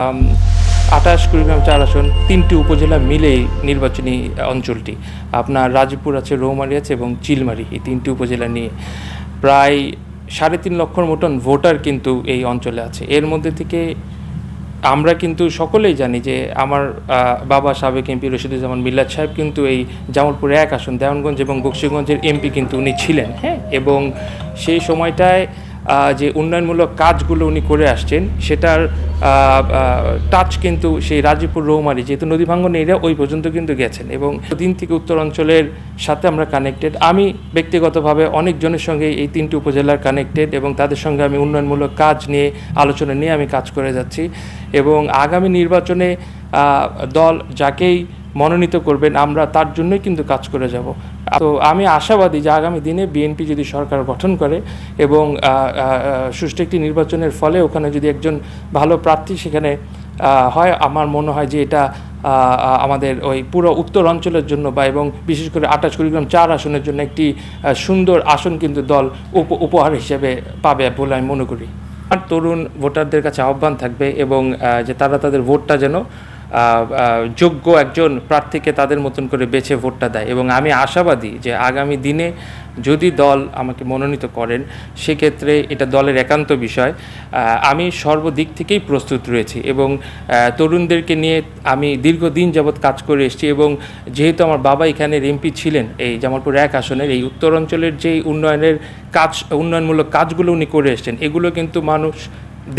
আঠাশ কুড়িগ্রাম, চার আসন, তিনটি উপজেলা মিলেই নির্বাচনী অঞ্চলটি। আপনার রাজপুর আছে, রৌমারি আছে এবং চিলমারি। এই তিনটি উপজেলা নিয়ে প্রায় সাড়ে তিন লক্ষর মতন ভোটার কিন্তু এই অঞ্চলে আছে। এর মধ্যে থেকে আমরা কিন্তু সকলেই জানি যে আমার বাবা সাবেক এমপি রশিদুজ্জামান মিল্লাত সাহেব কিন্তু এই জামালপুর এক আসন, দেওয়ানগঞ্জ এবং বক্সিগঞ্জের এমপি কিন্তু উনি ছিলেন হ্যাঁ? এবং সেই সময়টায় যে উন্নয়নমূলক কাজগুলো উনি করে আসছেন, সেটার টাচ কিন্তু সেই রাজীবপুর রৌমারি, যেহেতু নদী ভাঙ্গন এরিয়া ওই পর্যন্ত কিন্তু গেছেন। এবং দিন থেকে উত্তর অঞ্চলের সাথে আমরা কানেক্টেড আমি ব্যক্তিগতভাবে অনেকজনের সঙ্গে এই তিনটি উপজেলার কানেক্টেড এবং তাদের সঙ্গে আমি উন্নয়নমূলক কাজ নিয়ে, আলোচনা নিয়ে আমি কাজ করে যাচ্ছি। এবং আগামী নির্বাচনে দল যাকেই মনোনীত করবেন, আমরা তার জন্যই কিন্তু কাজ করে যাব। তো আমি আশাবাদী যে আগামী দিনে বিএনপি যদি সরকার গঠন করে এবং সুষ্ঠু একটি নির্বাচনের ফলে ওখানে যদি একজন ভালো প্রার্থী সেখানে হয়, আমার মনে হয় যে এটা আমাদের ওই পুরো উত্তর অঞ্চলের জন্য বা এবং বিশেষ করে আঠাশ কুড়িগ্রাম চার আসনের জন্য একটি সুন্দর আসন কিন্তু দল উপ- উপহার হিসেবে পাবে বলে আমি মনে করি। আর তরুণ ভোটারদের কাছে আহ্বান থাকবে এবং যে তারা তাদের ভোটটা যেন যোগ্য একজন প্রার্থীকে তাদের মতন করে বেছে ভোটটা দেয়। এবং আমি আশাবাদী যে আগামী দিনে যদি দল আমাকে মনোনীত করেন, সেক্ষেত্রে এটা দলের একান্ত বিষয়। আমি সর্বদিক থেকেই প্রস্তুত রয়েছি এবং তরুণদেরকে নিয়ে আমি দীর্ঘদিন যাবৎ কাজ করে এসেছি এবং যেহেতু আমার বাবা এখানের এমপি ছিলেন, এই জামালপুর এক আসনের, এই উত্তর অঞ্চলের যেই উন্নয়নের কাজ, উন্নয়নমূলক কাজগুলো উনি করে এসেছেন, এগুলো কিন্তু মানুষ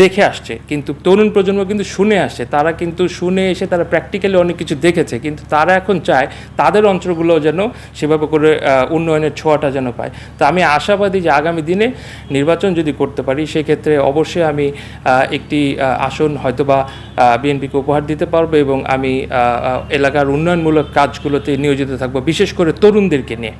দেখে আসছে, কিন্তু তরুণ প্রজন্ম কিন্তু শুনে আসছে, তারা কিন্তু শুনে এসে তারা প্র্যাকটিক্যালি অনেক কিছু দেখেছে, কিন্তু তারা এখন চায় তাদের অঞ্চলগুলো যেন সেভাবে করে উন্নয়নের ছোঁয়াটা যেন পায়। তো আমি আশাবাদী যে আগামী দিনে নির্বাচন যদি করতে পারি, সেক্ষেত্রে অবশ্যই আমি একটি আসন হয়তোবা বিএনপিকে উপহার দিতে পারব এবং আমি এলাকার উন্নয়নমূলক কাজগুলোতে নিয়োজিত থাকব, বিশেষ করে তরুণদেরকে নিয়ে।